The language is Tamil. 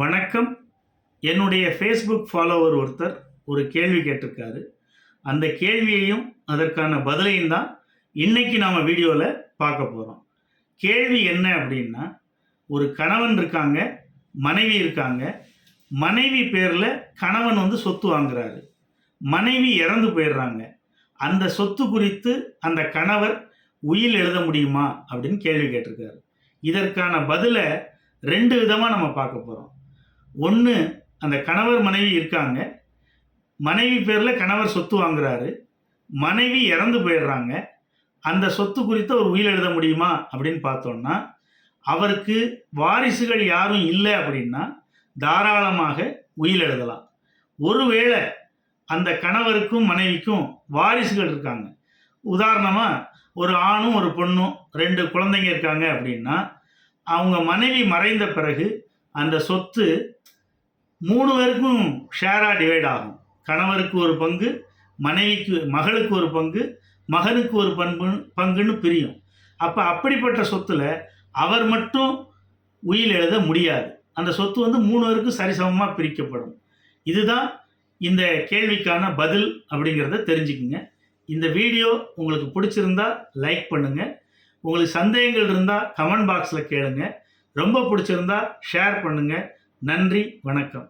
வணக்கம். என்னுடைய ஃபேஸ்புக் ஃபாலோவர் ஒருத்தர் ஒரு கேள்வி கேட்டிருக்காரு. அந்த கேள்வியையும் அதற்கான பதிலையும் தான் இன்றைக்கி நாம் வீடியோவில் பார்க்க போகிறோம் கேள்வி என்ன அப்படின்னா ஒரு கணவன் இருக்காங்க மனைவி இருக்காங்க. மனைவி பேரில் கணவன் வந்து சொத்து வாங்குறாரு. மனைவி இறந்து போயிடுறாங்க. அந்த சொத்து குறித்து அந்த கணவர் உயில் எழுத முடியுமா அப்படின்னு கேள்வி கேட்டிருக்காரு. இதற்கான பதிலை ரெண்டு விதமாக நம்ம பார்க்க போகிறோம் ஒன்று அந்த கணவர் மனைவி இருக்காங்க. மனைவி பேரில் கணவர் சொத்து வாங்குறாரு. மனைவி இறந்து போயிடுறாங்க. அந்த சொத்து குறித்து ஒரு உயில் எழுத முடியுமா அப்படின்னு பார்த்தோம்னா அவருக்கு வாரிசுகள் யாரும் இல்லை அப்படின்னா தாராளமாக உயில் எழுதலாம். ஒருவேளை அந்த கணவருக்கும் மனைவிக்கும் வாரிசுகள் இருக்காங்க. உதாரணமாக ஒரு ஆணும் ஒரு பொண்ணும் ரெண்டு குழந்தைங்க இருக்காங்க அப்படின்னா அவங்க மனைவி மறைந்த பிறகு அந்த சொத்து மூணு பேருக்கும் ஷேராக டிவைட் ஆகும். கணவருக்கு ஒரு பங்கு மனைவிக்கு மகளுக்கு ஒரு பங்கு மகனுக்கு ஒரு பண்பு பங்குன்னு பிரியும். அப்போ அப்படிப்பட்ட சொத்தில் அவர் மட்டும் உயில் எழுத முடியாது. அந்த சொத்து வந்து மூணு பேருக்கும் சரிசமமாக பிரிக்கப்படும். இதுதான் இந்த கேள்விக்கான பதில் அப்படிங்கிறத தெரிஞ்சுக்குங்க. இந்த வீடியோ உங்களுக்கு பிடிச்சிருந்தா லைக் பண்ணுங்கள் உங்களுக்கு சந்தேகங்கள் இருந்தால் கமெண்ட் பாக்ஸில் கேளுங்க. ரொம்ப பிடிச்சிருந்தா ஷேர் பண்ணுங்கள் நன்றி வணக்கம்.